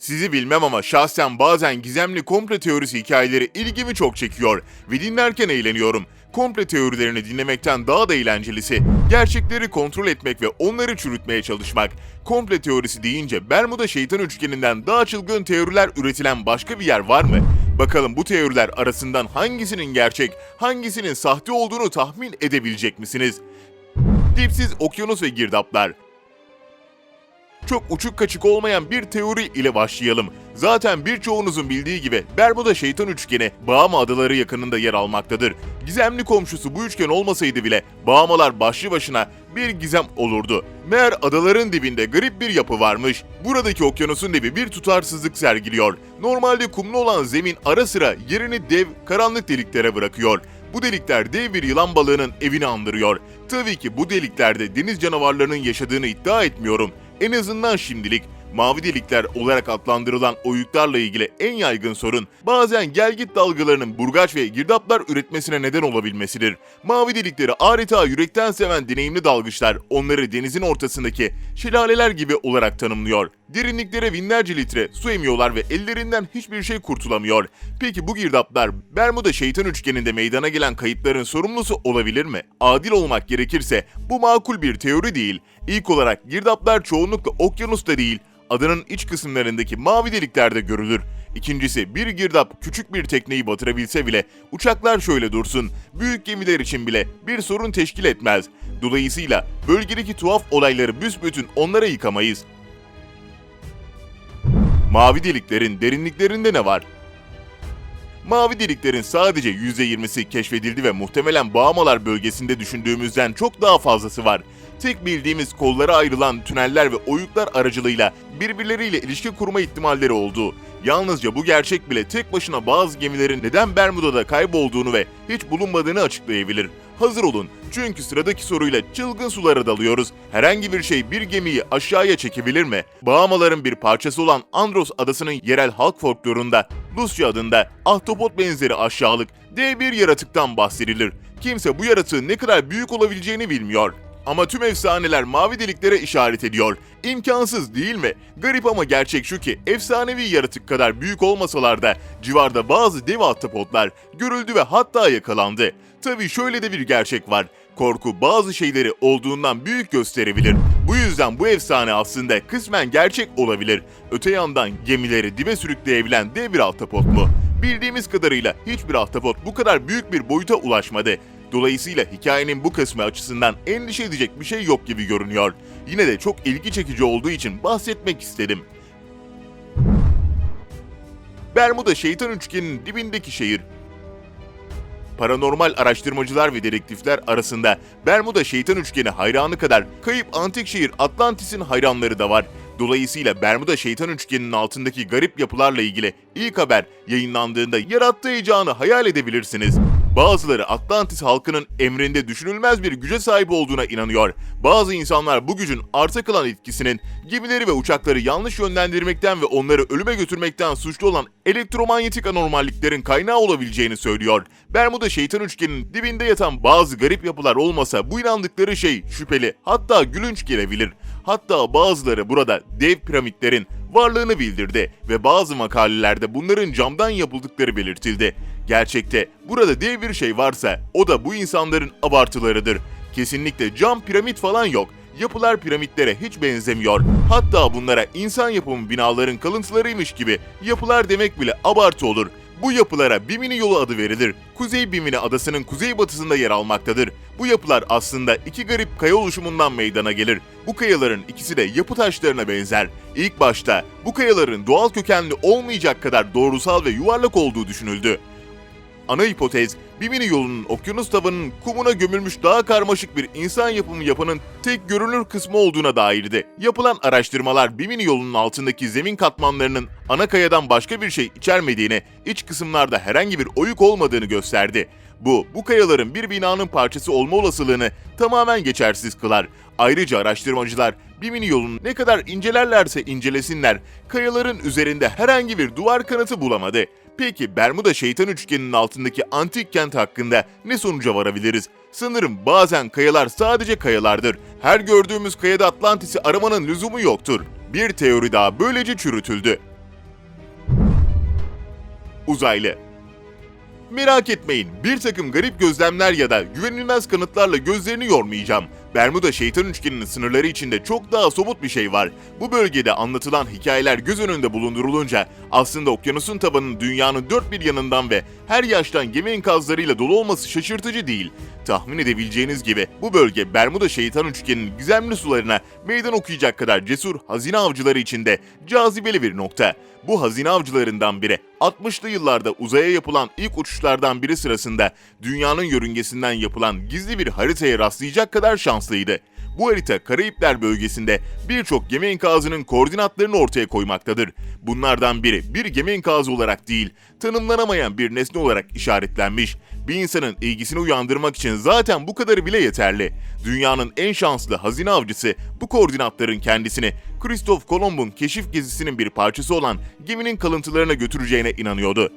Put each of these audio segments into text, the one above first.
Sizi bilmem ama şahsen bazen gizemli komple teorisi hikayeleri ilgimi çok çekiyor ve dinlerken eğleniyorum. Komple teorilerini dinlemekten daha da eğlencelisi. Gerçekleri kontrol etmek ve onları çürütmeye çalışmak. Komple teorisi deyince Bermuda şeytan üçgeninden daha çılgın teoriler üretilen başka bir yer var mı? Bakalım bu teoriler arasından hangisinin gerçek, hangisinin sahte olduğunu tahmin edebilecek misiniz? Dipsiz okyanus ve girdaplar. Çok uçuk kaçık olmayan bir teori ile başlayalım. Zaten birçoğunuzun bildiği gibi Bermuda şeytan üçgeni Bahama adaları yakınında yer almaktadır. Gizemli komşusu bu üçgen olmasaydı bile Bahamalar başlı başına bir gizem olurdu. Meğer adaların dibinde garip bir yapı varmış. Buradaki okyanusun dibi bir tutarsızlık sergiliyor. Normalde kumlu olan zemin ara sıra yerini dev karanlık deliklere bırakıyor. Bu delikler dev bir yılan balığının evini andırıyor. Tabii ki bu deliklerde deniz canavarlarının yaşadığını iddia etmiyorum. En azından şimdilik mavi delikler olarak adlandırılan oyuklarla ilgili en yaygın sorun bazen gelgit dalgalarının burgaç ve girdaplar üretmesine neden olabilmesidir. Mavi delikleri adeta yürekten seven deneyimli dalgıçlar onları denizin ortasındaki şelaleler gibi olarak tanımlıyor. Derinliklere binlerce litre su emiyorlar ve ellerinden hiçbir şey kurtulamıyor. Peki bu girdaplar Bermuda şeytan üçgeninde meydana gelen kayıpların sorumlusu olabilir mi? Adil olmak gerekirse bu makul bir teori değil. İlk olarak girdaplar çoğunlukla okyanusta değil, adanın iç kısımlarındaki mavi deliklerde görülür. İkincisi bir girdap küçük bir tekneyi batırabilse bile uçaklar şöyle dursun, büyük gemiler için bile bir sorun teşkil etmez. Dolayısıyla bölgedeki tuhaf olayları büsbütün onlara yıkamayız. Mavi deliklerin derinliklerinde ne var? Mavi deliklerin sadece %20'si keşfedildi ve muhtemelen Bahamalar bölgesinde düşündüğümüzden çok daha fazlası var. Tek bildiğimiz kollara ayrılan tüneller ve oyuklar aracılığıyla birbirleriyle ilişki kurma ihtimalleri olduğu. Yalnızca bu gerçek bile tek başına bazı gemilerin neden Bermuda'da kaybolduğunu ve hiç bulunmadığını açıklayabilir. Hazır olun çünkü sıradaki soruyla çılgın sulara dalıyoruz. Herhangi bir şey bir gemiyi aşağıya çekebilir mi? Bahamaların bir parçası olan Andros adasının yerel halk folklorunda Lucia adında ahtapot benzeri aşağılık dev bir yaratıktan bahsedilir. Kimse bu yaratığın ne kadar büyük olabileceğini bilmiyor. Ama tüm efsaneler mavi deliklere işaret ediyor. İmkansız değil mi? Garip ama gerçek şu ki efsanevi yaratık kadar büyük olmasalar da civarda bazı dev ahtapotlar görüldü ve hatta yakalandı. Tabii şöyle de bir gerçek var. Korku bazı şeyleri olduğundan büyük gösterebilir. Bu yüzden bu efsane aslında kısmen gerçek olabilir. Öte yandan gemileri dibe sürükleyebilen dev bir ahtapot mu? Bildiğimiz kadarıyla hiçbir ahtapot bu kadar büyük bir boyuta ulaşmadı. Dolayısıyla hikayenin bu kısmı açısından endişe edecek bir şey yok gibi görünüyor. Yine de çok ilgi çekici olduğu için bahsetmek istedim. Bermuda şeytan üçgeninin dibindeki şehir. Paranormal araştırmacılar ve dedektifler arasında Bermuda şeytan üçgeni hayranı kadar kayıp antik şehir Atlantis'in hayranları da var. Dolayısıyla Bermuda şeytan üçgeninin altındaki garip yapılarla ilgili ilk haber yayınlandığında yarattığı heyecanı hayal edebilirsiniz. Bazıları Atlantis halkının emrinde düşünülmez bir güce sahip olduğuna inanıyor. Bazı insanlar bu gücün arta kalan etkisinin gemileri ve uçakları yanlış yönlendirmekten ve onları ölüme götürmekten suçlu olan elektromanyetik anormalliklerin kaynağı olabileceğini söylüyor. Bermuda şeytan üçgeninin dibinde yatan bazı garip yapılar olmasa bu inandıkları şey şüpheli hatta gülünç gelebilir. Hatta bazıları burada dev piramitlerin varlığını bildirdi ve bazı makalelerde bunların camdan yapıldıkları belirtildi. Gerçekte burada dev bir şey varsa o da bu insanların abartılarıdır. Kesinlikle cam piramit falan yok. Yapılar piramitlere hiç benzemiyor. Hatta bunlara insan yapımı binaların kalıntılarıymış gibi yapılar demek bile abartı olur. Bu yapılara Bimini yolu adı verilir. Kuzey Bimini adasının kuzeybatısında yer almaktadır. Bu yapılar aslında iki garip kaya oluşumundan meydana gelir. Bu kayaların ikisi de yapı taşlarına benzer. İlk başta bu kayaların doğal kökenli olmayacak kadar doğrusal ve yuvarlak olduğu düşünüldü. Ana hipotez, Bimini yolunun okyanus tabanının kumuna gömülmüş daha karmaşık bir insan yapımı yapının tek görünür kısmı olduğuna dairdi. Yapılan araştırmalar Bimini yolunun altındaki zemin katmanlarının ana kayadan başka bir şey içermediğini, iç kısımlarda herhangi bir oyuk olmadığını gösterdi. Bu, bu kayaların bir binanın parçası olma olasılığını tamamen geçersiz kılar. Ayrıca araştırmacılar Bimini yolunu ne kadar incelerlerse incelesinler, kayaların üzerinde herhangi bir duvar kanıtı bulamadı. Peki Bermuda şeytan üçgeninin altındaki antik kent hakkında ne sonuca varabiliriz? Sanırım bazen kayalar sadece kayalardır. Her gördüğümüz kayada Atlantis'i aramanın lüzumu yoktur. Bir teori daha böylece çürütüldü. uzaylı. Merak etmeyin, bir takım garip gözlemler ya da güvenilmez kanıtlarla gözlerini yormayacağım. Bermuda şeytan üçgeninin sınırları içinde çok daha somut bir şey var. Bu bölgede anlatılan hikayeler göz önünde bulundurulunca aslında okyanusun tabanının dünyanın dört bir yanından ve her yaştan gemi enkazlarıyla dolu olması şaşırtıcı değil. Tahmin edebileceğiniz gibi bu bölge Bermuda şeytan üçgeninin gizemli sularına meydan okuyacak kadar cesur hazine avcıları içinde cazibeli bir nokta. Bu hazine avcılarından biri 60'lı yıllarda uzaya yapılan ilk uçuşlardan biri sırasında dünyanın yörüngesinden yapılan gizli bir haritaya rastlayacak kadar şanslıydı. Bu harita Karayipler bölgesinde birçok gemi enkazının koordinatlarını ortaya koymaktadır. Bunlardan biri bir gemi enkazı olarak değil, tanımlanamayan bir nesne olarak işaretlenmiş. Bir insanın ilgisini uyandırmak için zaten bu kadarı bile yeterli. Dünyanın en şanslı hazine avcısı bu koordinatların kendisini Christoph Kolomb'un keşif gezisinin bir parçası olan geminin kalıntılarına götüreceğine inanıyordu.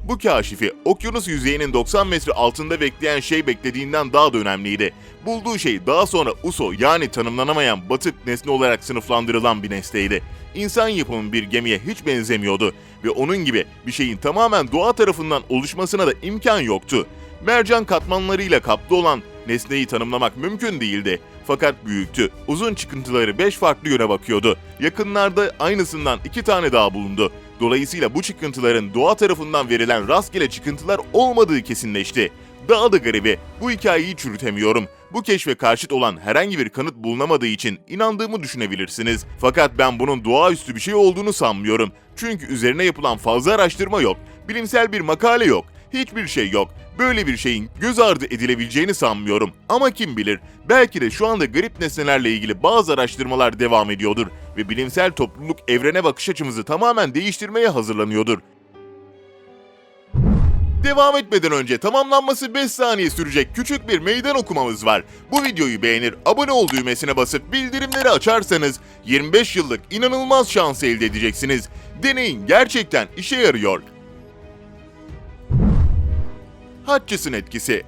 Bu kaşifi okyanus yüzeyinin 90 metre altında bekleyen şey beklediğinden daha da önemliydi. Bulduğu şey daha sonra USO yani tanımlanamayan batık nesne olarak sınıflandırılan bir nesneydi. İnsan yapımı bir gemiye hiç benzemiyordu ve onun gibi bir şeyin tamamen doğa tarafından oluşmasına da imkan yoktu. Mercan katmanlarıyla kaplı olan nesneyi tanımlamak mümkün değildi. Fakat büyüktü. Uzun çıkıntıları 5 farklı yöne bakıyordu. Yakınlarda aynısından iki tane daha bulundu. Dolayısıyla bu çıkıntıların doğa tarafından verilen rastgele çıkıntılar olmadığı kesinleşti. Daha da garibi, bu hikayeyi çürütemiyorum. Bu keşfe karşıt olan herhangi bir kanıt bulunamadığı için inandığımı düşünebilirsiniz. Fakat ben bunun doğaüstü bir şey olduğunu sanmıyorum. Çünkü üzerine yapılan fazla araştırma yok. Bilimsel bir makale yok. Hiçbir şey yok. Böyle bir şeyin göz ardı edilebileceğini sanmıyorum. Ama kim bilir, belki de şu anda garip nesnelerle ilgili bazı araştırmalar devam ediyordur ve bilimsel topluluk evrene bakış açımızı tamamen değiştirmeye hazırlanıyordur. Devam etmeden önce tamamlanması 5 saniye sürecek küçük bir meydan okumamız var. Bu videoyu beğenir, abone ol düğmesine basıp bildirimleri açarsanız 25 yıllık inanılmaz şans elde edeceksiniz. Deneyin gerçekten işe yarıyor. Hutchison etkisi.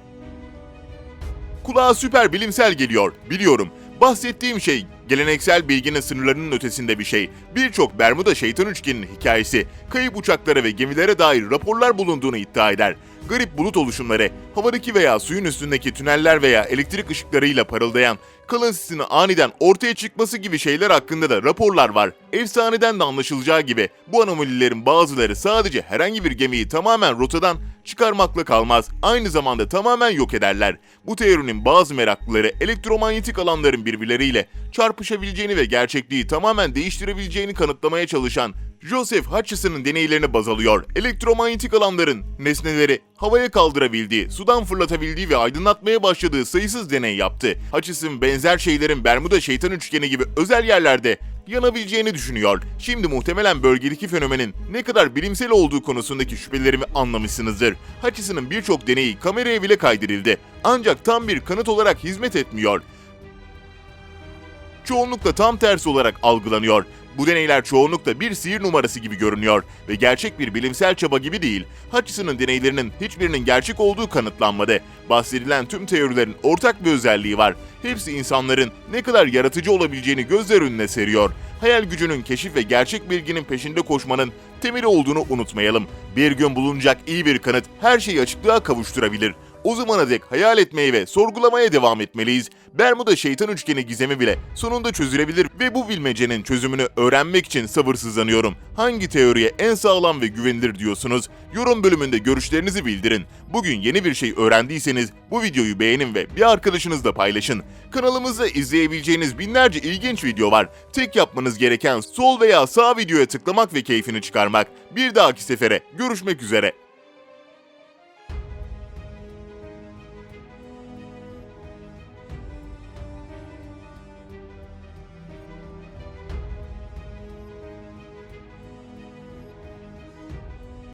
Kulağa süper bilimsel geliyor, biliyorum. Bahsettiğim şey geleneksel bilginin sınırlarının ötesinde bir şey. Birçok Bermuda şeytan üçgeninin hikayesi, kayıp uçaklara ve gemilere dair raporlar bulunduğunu iddia eder. Garip bulut oluşumları, havadaki veya suyun üstündeki tüneller veya elektrik ışıklarıyla parıldayan kalın sisin aniden ortaya çıkması gibi şeyler hakkında da raporlar var. Efsaneden de anlaşılacağı gibi bu anomalilerin bazıları sadece herhangi bir gemiyi tamamen rotadan çıkarmakla kalmaz, aynı zamanda tamamen yok ederler. Bu teorinin bazı meraklıları elektromanyetik alanların birbirleriyle çarpışabileceğini ve gerçekliği tamamen değiştirebileceğini kanıtlamaya çalışan Joseph Hutchison'ın deneylerini baz alıyor. Elektromanyetik alanların nesneleri havaya kaldırabildiği, sudan fırlatabildiği ve aydınlatmaya başladığı sayısız deney yaptı. Hutchison benzer şeylerin Bermuda şeytan üçgeni gibi özel yerlerde yanabileceğini düşünüyor. Şimdi muhtemelen bölgedeki fenomenin ne kadar bilimsel olduğu konusundaki şüphelerimi anlamışsınızdır. Hutchison'ın birçok deneyi kameraya bile kaydedildi. Ancak tam bir kanıt olarak hizmet etmiyor. Çoğunlukla tam tersi olarak algılanıyor. Bu deneyler çoğunlukla bir sihir numarası gibi görünüyor ve gerçek bir bilimsel çaba gibi değil. Hutchison'ın deneylerinin hiçbirinin gerçek olduğu kanıtlanmadı. Bahsedilen tüm teorilerin ortak bir özelliği var. Hepsi insanların ne kadar yaratıcı olabileceğini gözler önüne seriyor. Hayal gücünün keşif ve gerçek bilginin peşinde koşmanın temeli olduğunu unutmayalım. Bir gün bulunacak iyi bir kanıt her şeyi açıklığa kavuşturabilir. O zamana dek hayal etmeye ve sorgulamaya devam etmeliyiz. Bermuda şeytan üçgeni gizemi bile sonunda çözülebilir ve bu bilmecenin çözümünü öğrenmek için sabırsızlanıyorum. Hangi teoriye en sağlam ve güvenilir diyorsunuz? Yorum bölümünde görüşlerinizi bildirin. Bugün yeni bir şey öğrendiyseniz bu videoyu beğenin ve bir arkadaşınızla paylaşın. Kanalımızda izleyebileceğiniz binlerce ilginç video var. Tek yapmanız gereken sol veya sağ videoya tıklamak ve keyfini çıkarmak. Bir dahaki sefere görüşmek üzere.